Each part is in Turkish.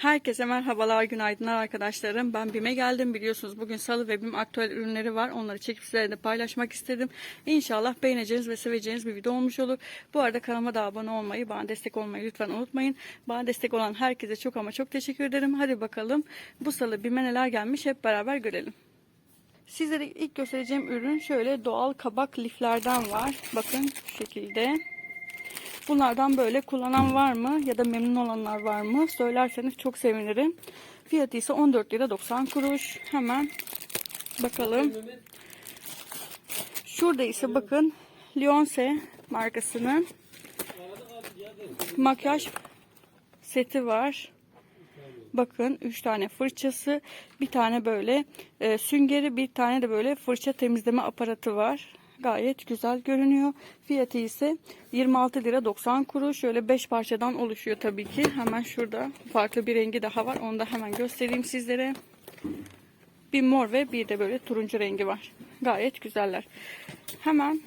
Herkese merhabalar, günaydınlar arkadaşlarım. Ben BİM'e geldim. Biliyorsunuz bugün salı ve BİM aktüel ürünleri var. Onları çekip sizlerle paylaşmak istedim. İnşallah beğeneceğiniz ve seveceğiniz bir video olmuş olur. Bu arada kanalıma da abone olmayı, bana destek olmayı lütfen unutmayın. Bana destek olan herkese çok ama çok teşekkür ederim. Hadi bakalım bu salı BİM'e neler gelmiş hep beraber görelim. Sizlere ilk göstereceğim ürün şöyle doğal kabak liflerden var. Bakın şu şekilde. Bunlardan böyle kullanan var mı ya da memnun olanlar var mı? Söylerseniz çok sevinirim. Fiyatı ise 14 lira 90 kuruş. Hemen bakalım. Şurada ise bakın Lyonse markasının makyaj seti var. Bakın 3 tane fırçası, bir tane böyle e, süngeri, bir tane de böyle fırça temizleme aparatı var. Gayet güzel görünüyor. Fiyatı ise 26 lira 90 kuruş. Şöyle 5 parçadan oluşuyor tabii ki. Hemen şurada farklı bir rengi daha var. Onu da hemen göstereyim sizlere. Bir mor ve bir de böyle turuncu rengi var. Gayet güzeller. Hemen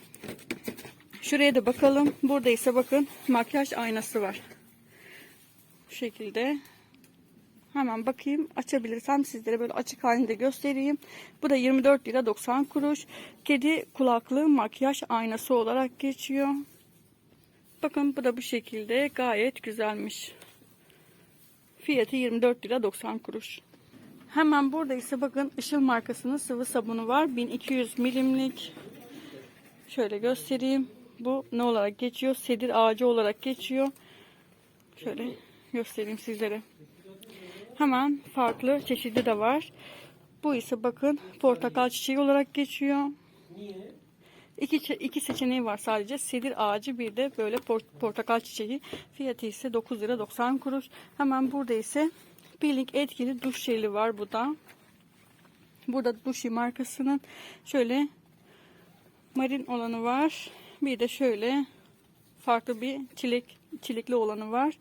şuraya da bakalım. Burada ise bakın makyaj aynası var. Bu şekilde Hemen bakayım açabilirsem sizlere böyle açık halinde göstereyim. Bu da 24 lira 90 kuruş. Kedi kulaklı makyaj aynası olarak geçiyor. Bakın bu da bu şekilde gayet güzelmiş. Fiyatı 24 lira 90 kuruş. Hemen burada ise bakın Işıl markasının sıvı sabunu var. 1200 milimlik. Şöyle göstereyim. Bu ne olarak geçiyor? Sedir ağacı olarak geçiyor. Şöyle göstereyim sizlere. Hemen farklı çeşidi de var. Bu ise bakın portakal çiçeği olarak geçiyor. İki, iki seçeneği var sadece. Sedir ağacı bir de böyle port, portakal çiçeği. Fiyatı ise 9 lira 90 kuruş. Hemen burada ise peeling etkili duş jeli var bu da. Burada Duşi markasının şöyle marin olanı var. Bir de şöyle farklı bir çilek çilekli olanı var.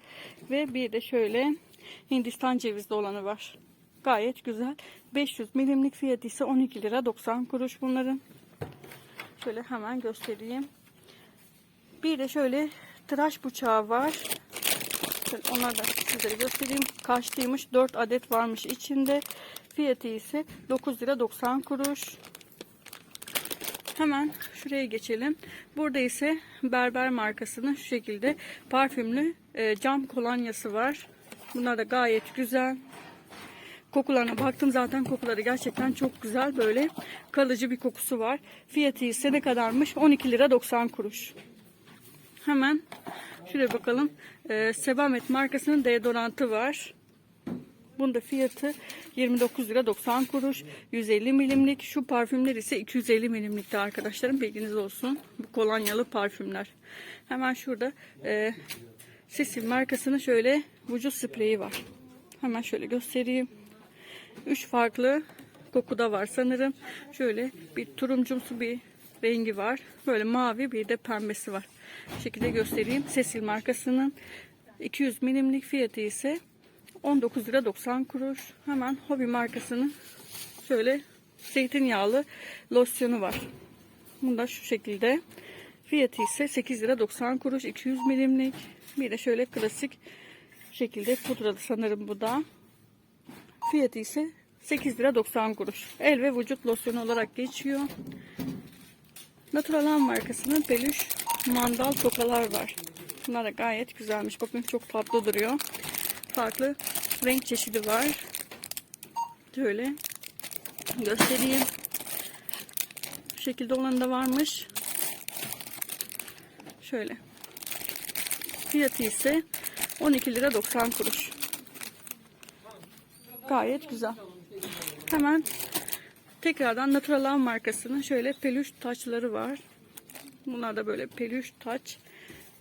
Ve bir de şöyle Hindistan cevizli olanı var. Gayet güzel. 500 milimlik fiyatı ise 12 lira 90 kuruş bunların. Şöyle hemen göstereyim. Bir de şöyle tıraş bıçağı var. Şöyle onları da sizlere göstereyim. Kaçlıymış 4 adet varmış içinde. Fiyatı ise 9 lira 90 kuruş. Hemen şuraya geçelim. Burada ise Berber markasının şu şekilde parfümlü e, cam kolonyası var. Bunlar da gayet güzel. Kokularına baktım zaten kokuları gerçekten çok güzel. Böyle kalıcı bir kokusu var. Fiyatı ise ne kadarmış? 12 lira 90 kuruş. Hemen şuraya bakalım. Ee, Sebamet markasının deodorantı var. Bunda fiyatı 29 lira 90 kuruş. 150 milimlik. Şu parfümler ise 250 milimlikte arkadaşlarım. Bilginiz olsun. Bu kolonyalı parfümler. Hemen şurada e, Sesil markasının şöyle vücut spreyi var. Hemen şöyle göstereyim. Üç farklı kokuda var sanırım. Şöyle bir turuncumsu bir rengi var. Böyle mavi bir de pembesi var. Bu şekilde göstereyim. Sesil markasının 200 milimlik fiyatı ise 19 lira 90 kuruş. Hemen Hobby markasının şöyle zeytinyağlı losyonu var. Bunda şu şekilde. Fiyatı ise 8 lira 90 kuruş. 200 milimlik. Bir de şöyle klasik şekilde pudralı sanırım bu da. Fiyatı ise 8 lira 90 kuruş. El ve vücut losyonu olarak geçiyor. Naturalan markasının peluş mandal tokalar var. Bunlar da gayet güzelmiş. Bakın çok tatlı duruyor. Farklı renk çeşidi var. Şöyle göstereyim. Bu şekilde olan da varmış. Şöyle. Fiyatı ise 12 lira 90 kuruş. Gayet güzel. Hemen tekrardan Naturalan markasının şöyle peluş taçları var. Bunlar da böyle peluş taç.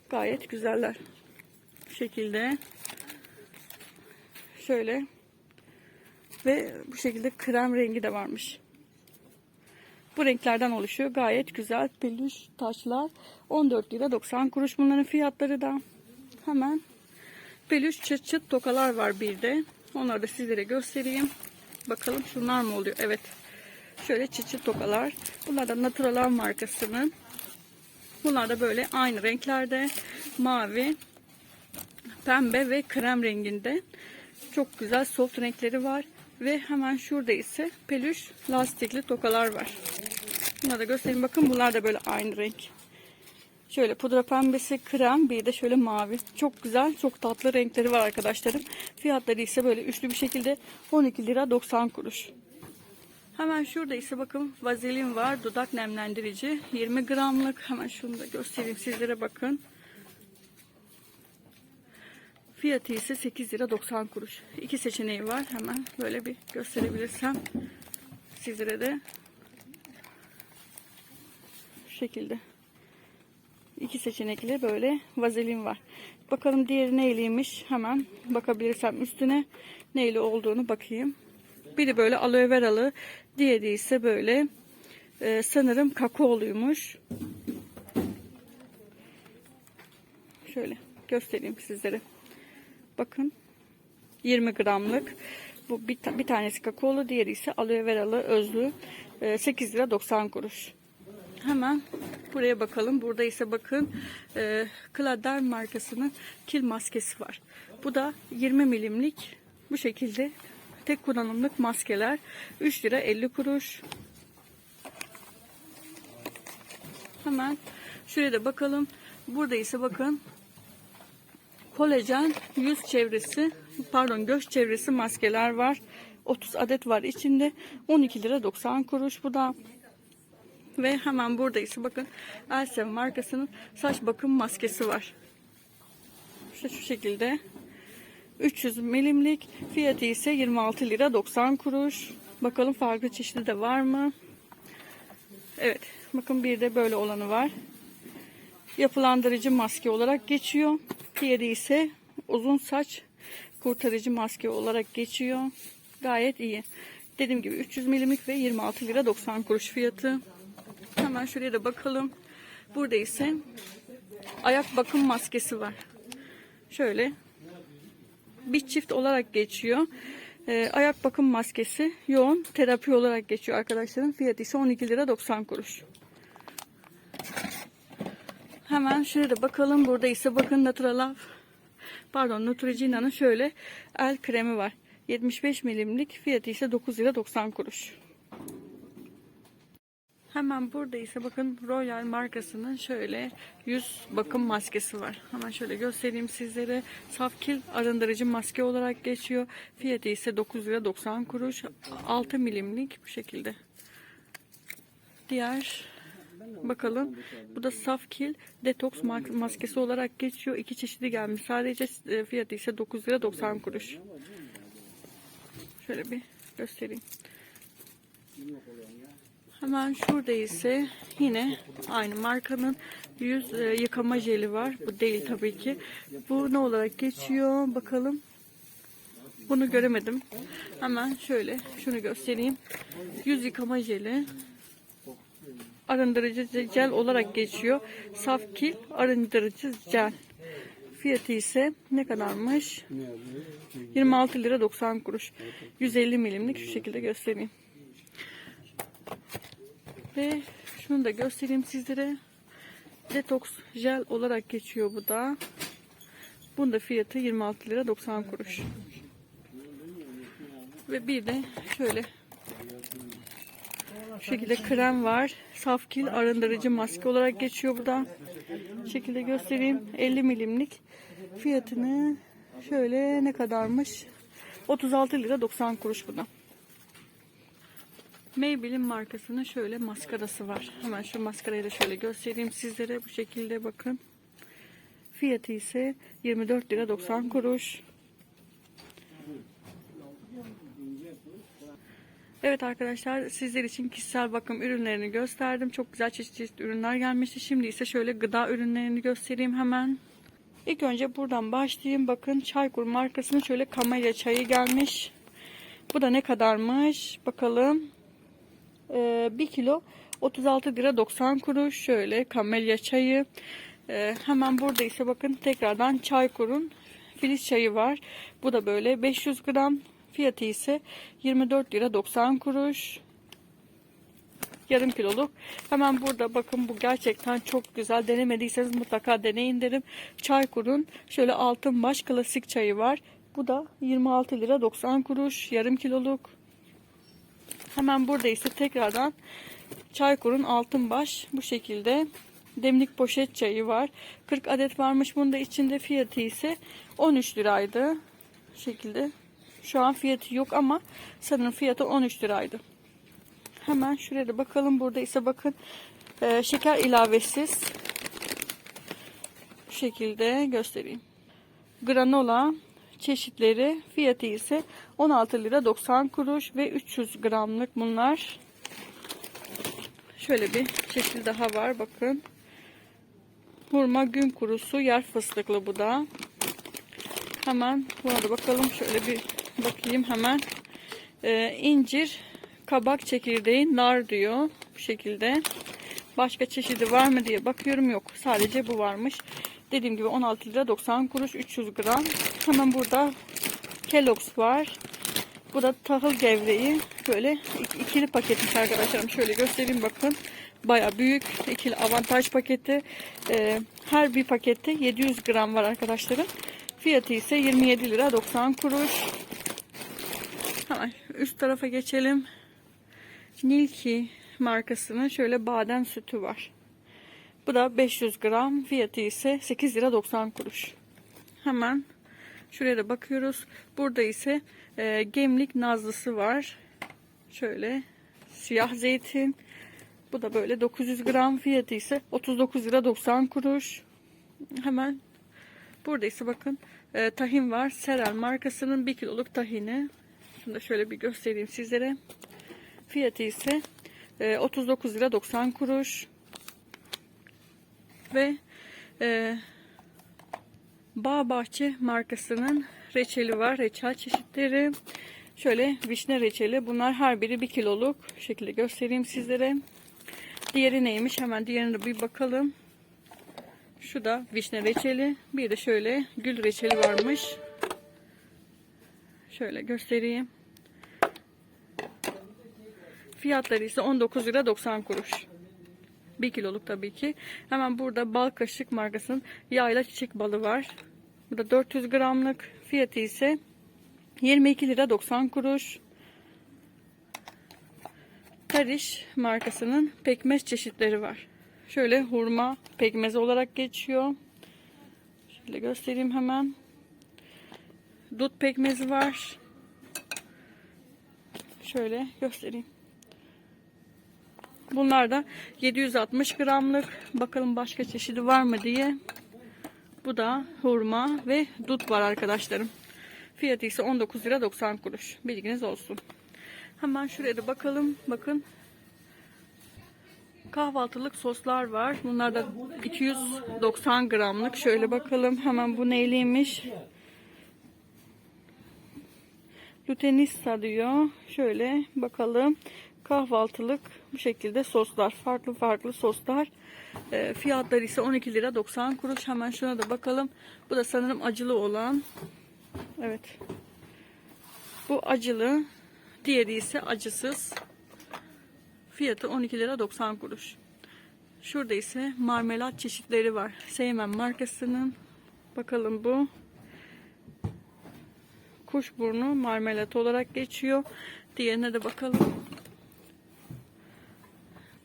Gayet güzeller. Bu şekilde. Şöyle. Ve bu şekilde krem rengi de varmış. Bu renklerden oluşuyor. Gayet güzel peluş taşlar. 14 lira 90 kuruş bunların fiyatları da. Hemen peluş çıt çıt tokalar var bir de. Onları da sizlere göstereyim. Bakalım şunlar mı oluyor? Evet. Şöyle çıt çıt tokalar. Bunlar da Naturalan markasının. Bunlar da böyle aynı renklerde. Mavi, pembe ve krem renginde. Çok güzel soft renkleri var. Ve hemen şurada ise peluş lastikli tokalar var. Bunları da göstereyim. Bakın bunlar da böyle aynı renk. Şöyle pudra pembesi, krem, bir de şöyle mavi. Çok güzel, çok tatlı renkleri var arkadaşlarım. Fiyatları ise böyle üçlü bir şekilde 12 lira 90 kuruş. Hemen şurada ise bakın vazelin var. Dudak nemlendirici. 20 gramlık. Hemen şunu da göstereyim sizlere bakın. Fiyatı ise 8 lira 90 kuruş. İki seçeneği var. Hemen böyle bir gösterebilirsem sizlere de şekilde. İki seçenekli böyle vazelin var. Bakalım diğeri neyliymiş. Hemen bakabilirsem üstüne neyli olduğunu bakayım. Biri böyle aloe veralı. Diğeri ise böyle e, sanırım kakaoluymuş. Şöyle göstereyim sizlere. Bakın 20 gramlık. Bu bir, bir tanesi kakaolu, diğeri ise aloe veralı özlü. E, 8 lira 90 kuruş. Hemen buraya bakalım. Burada ise bakın e, Klader markasının kil maskesi var. Bu da 20 milimlik bu şekilde tek kullanımlık maskeler. 3 lira 50 kuruş. Hemen şuraya da bakalım. Burada ise bakın kolajen yüz çevresi pardon göz çevresi maskeler var. 30 adet var içinde. 12 lira 90 kuruş bu da. Ve hemen burada ise bakın Elsem markasının saç bakım maskesi var. İşte şu şekilde. 300 milimlik fiyatı ise 26 lira 90 kuruş. Bakalım farklı çeşidi de var mı? Evet. Bakın bir de böyle olanı var. Yapılandırıcı maske olarak geçiyor. Diğeri ise uzun saç kurtarıcı maske olarak geçiyor. Gayet iyi. Dediğim gibi 300 milimlik ve 26 lira 90 kuruş fiyatı. Hemen şuraya da bakalım. Burada ise ayak bakım maskesi var. Şöyle bir çift olarak geçiyor. Ee, ayak bakım maskesi yoğun terapi olarak geçiyor arkadaşlarım. Fiyatı ise 12 lira 90 kuruş. Hemen şuraya da bakalım. Burada ise bakın Naturalab pardon Neutrogena'nın şöyle el kremi var. 75 milimlik fiyatı ise 9 lira 90 kuruş. Hemen burada ise bakın Royal markasının şöyle yüz bakım maskesi var. Hemen şöyle göstereyim sizlere. Safkil arındırıcı maske olarak geçiyor. Fiyatı ise 9 lira 90 kuruş. 6 milimlik bu şekilde. Diğer bakalım. Bu da Safkil detoks ma- maskesi olarak geçiyor. İki çeşidi gelmiş. Sadece e, fiyatı ise 9 lira 90 kuruş. Şöyle bir göstereyim. Hemen şurada ise yine aynı markanın yüz e, yıkama jeli var. Bu değil tabii ki. Bu ne olarak geçiyor? Bakalım. Bunu göremedim. Hemen şöyle şunu göstereyim. Yüz yıkama jeli arındırıcı jel olarak geçiyor. Safkil arındırıcı jel. Fiyatı ise ne kadarmış? 26 lira 90 kuruş. 150 milimlik şu şekilde göstereyim. Ve şunu da göstereyim sizlere. Detox jel olarak geçiyor bu da. Bunun da fiyatı 26 lira 90 kuruş. Ve bir de şöyle şu şekilde krem var. Safkil arındırıcı maske olarak geçiyor bu da. Şekilde göstereyim. 50 milimlik. Fiyatını şöyle ne kadarmış? 36 lira 90 kuruş bu da. Maybelline markasının şöyle maskarası var. Hemen şu maskarayı da şöyle göstereyim sizlere. Bu şekilde bakın. Fiyatı ise 24 lira 90 kuruş. Evet arkadaşlar sizler için kişisel bakım ürünlerini gösterdim. Çok güzel çeşit çeşit ürünler gelmişti. Şimdi ise şöyle gıda ürünlerini göstereyim hemen. İlk önce buradan başlayayım. Bakın Çaykur markasının şöyle kamelya çayı gelmiş. Bu da ne kadarmış? Bakalım. Ee, 1 kilo 36 lira 90 kuruş. Şöyle kamelya çayı. Ee, hemen burada ise bakın tekrardan Çaykur'un filiz çayı var. Bu da böyle 500 gram. Fiyatı ise 24 lira 90 kuruş. Yarım kiloluk. Hemen burada bakın bu gerçekten çok güzel. Denemediyseniz mutlaka deneyin derim. Çaykur'un şöyle altın baş klasik çayı var. Bu da 26 lira 90 kuruş yarım kiloluk. Hemen burada ise tekrardan Çaykur'un altın baş bu şekilde demlik poşet çayı var. 40 adet varmış bunda içinde fiyatı ise 13 liraydı. Bu şekilde. Şu an fiyatı yok ama sanırım fiyatı 13 liraydı. Hemen şuraya da bakalım. Burada ise bakın e, şeker ilavesiz. Bu şekilde göstereyim. Granola çeşitleri fiyatı ise 16 lira 90 kuruş ve 300 gramlık bunlar. Şöyle bir çeşit daha var bakın. Hurma gün kurusu yer fıstıklı bu da. Hemen buna da bakalım şöyle bir bakayım hemen. Ee, incir kabak çekirdeği nar diyor bu şekilde. Başka çeşidi var mı diye bakıyorum yok. Sadece bu varmış. Dediğim gibi 16 lira 90 kuruş 300 gram. Hemen burada Kellogg's var. Bu da tahıl gevreği. Böyle ik- ikili paketmiş arkadaşlarım. Şöyle göstereyim bakın. Baya büyük ikili avantaj paketi. Ee, her bir pakette 700 gram var arkadaşlarım. Fiyatı ise 27 lira 90 kuruş. Hemen üst tarafa geçelim. Nilki markasının şöyle badem sütü var. Bu da 500 gram. Fiyatı ise 8 lira 90 kuruş. Hemen şuraya da bakıyoruz. Burada ise e, gemlik nazlısı var. Şöyle siyah zeytin. Bu da böyle 900 gram. Fiyatı ise 39 lira 90 kuruş. Hemen burada ise bakın e, tahin var. Serel markasının 1 kiloluk tahini. Şunu da şöyle bir göstereyim sizlere. Fiyatı ise e, 39 lira 90 kuruş. Ve e, Bağ Bahçe markasının reçeli var. Reçel çeşitleri. Şöyle vişne reçeli. Bunlar her biri 1 kiloluk. Şekilde göstereyim sizlere. Diğeri neymiş? Hemen diğerine bir bakalım. Şu da vişne reçeli. Bir de şöyle gül reçeli varmış. Şöyle göstereyim. Fiyatları ise 19 lira 90 kuruş. 1 kiloluk tabii ki. Hemen burada bal kaşık markasının yayla çiçek balı var. Bu da 400 gramlık. Fiyatı ise 22 lira 90 kuruş. Kariş markasının pekmez çeşitleri var. Şöyle hurma pekmezi olarak geçiyor. Şöyle göstereyim hemen. Dut pekmezi var. Şöyle göstereyim. Bunlar da 760 gramlık. Bakalım başka çeşidi var mı diye. Bu da hurma ve dut var arkadaşlarım. Fiyatı ise 19 lira 90 kuruş. Bilginiz olsun. Hemen şuraya da bakalım. Bakın. Kahvaltılık soslar var. Bunlar da 290 gramlık. Şöyle bakalım. Hemen bu neyliymiş? Lutenista diyor. Şöyle bakalım. Kahvaltılık bu şekilde soslar. Farklı farklı soslar. E, fiyatları ise 12 lira 90 kuruş. Hemen şuna da bakalım. Bu da sanırım acılı olan. Evet. Bu acılı. Diğeri ise acısız. Fiyatı 12 lira 90 kuruş. Şurada ise marmelat çeşitleri var. Seymen markasının. Bakalım bu. Kuşburnu marmelat olarak geçiyor. Diğerine de bakalım.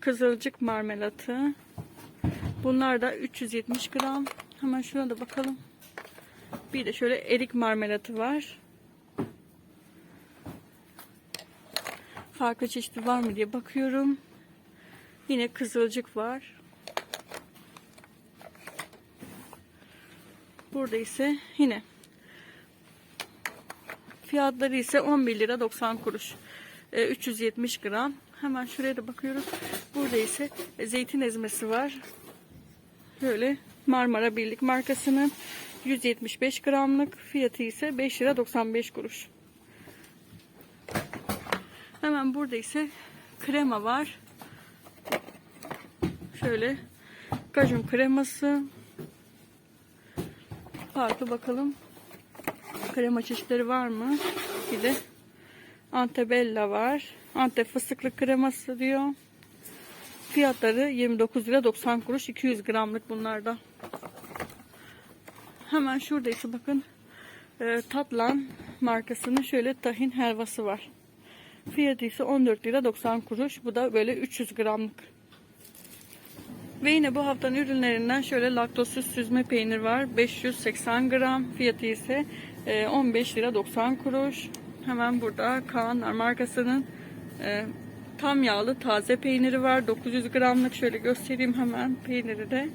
Kızılcık marmelatı. Bunlar da 370 gram. Hemen şuna da bakalım. Bir de şöyle erik marmelatı var. Farklı çeşitli var mı diye bakıyorum. Yine kızılcık var. Burada ise yine fiyatları ise 11 lira 90 kuruş. Ee, 370 gram. Hemen şuraya da bakıyoruz. Burada ise zeytin ezmesi var. Böyle Marmara Birlik markasının 175 gramlık fiyatı ise 5 lira 95 kuruş. Hemen burada ise krema var. Şöyle kajun kreması. Farklı bakalım. Krema çeşitleri var mı? Bir de Antebella var. Antep fıstıklı kreması diyor. Fiyatları 29 lira 90 kuruş. 200 gramlık bunlarda. Hemen şurada bakın e, Tatlan markasının şöyle tahin helvası var. Fiyatı ise 14 lira 90 kuruş. Bu da böyle 300 gramlık. Ve yine bu haftanın ürünlerinden şöyle laktozsuz süzme peynir var. 580 gram. Fiyatı ise e, 15 lira 90 kuruş. Hemen burada Kaanlar markasının e, tam yağlı taze peyniri var. 900 gramlık. Şöyle göstereyim hemen peyniri de.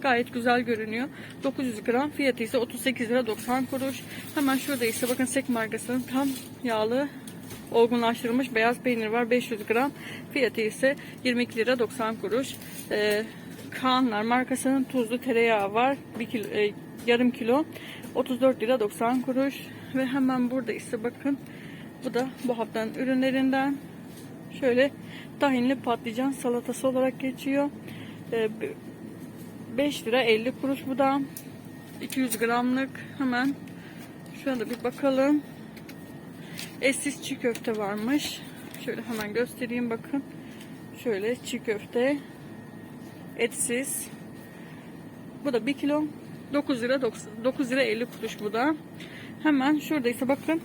Gayet güzel görünüyor. 900 gram. Fiyatı ise 38 lira 90 kuruş. Hemen şurada ise bakın Sek markasının tam yağlı olgunlaştırılmış beyaz peynir var 500 gram. Fiyatı ise 22 lira 90 kuruş. Ee, Kaanlar markasının tuzlu tereyağı var. 1 kilo, e, yarım kilo 34 lira 90 kuruş. Ve hemen burada ise bakın bu da bu haftanın ürünlerinden şöyle tahinli patlıcan salatası olarak geçiyor. Ee, 5 lira 50 kuruş bu da. 200 gramlık hemen şurada bir bakalım. Etsiz çiğ köfte varmış. Şöyle hemen göstereyim bakın. Şöyle çiğ köfte. Etsiz. Bu da 1 kilo. 9 lira 9 lira 50 kuruş bu da. Hemen şurada ise bakın.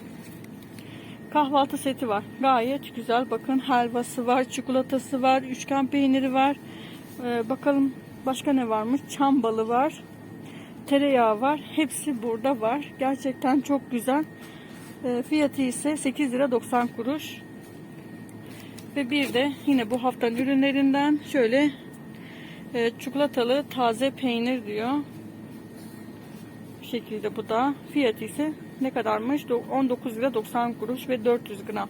Kahvaltı seti var. Gayet güzel. Bakın helvası var, çikolatası var, üçgen peyniri var. Ee, bakalım başka ne varmış? Çam balı var. Tereyağı var. Hepsi burada var. Gerçekten çok güzel. E, fiyatı ise 8 lira 90 kuruş. Ve bir de yine bu haftanın ürünlerinden şöyle e, çikolatalı taze peynir diyor. Bu şekilde bu da. Fiyatı ise ne kadarmış? Do- 19 lira 90 kuruş ve 400 gram.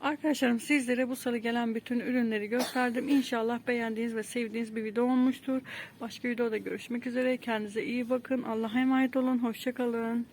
Arkadaşlarım sizlere bu salı gelen bütün ürünleri gösterdim. İnşallah beğendiğiniz ve sevdiğiniz bir video olmuştur. Başka videoda görüşmek üzere. Kendinize iyi bakın. Allah'a emanet olun. Hoşçakalın.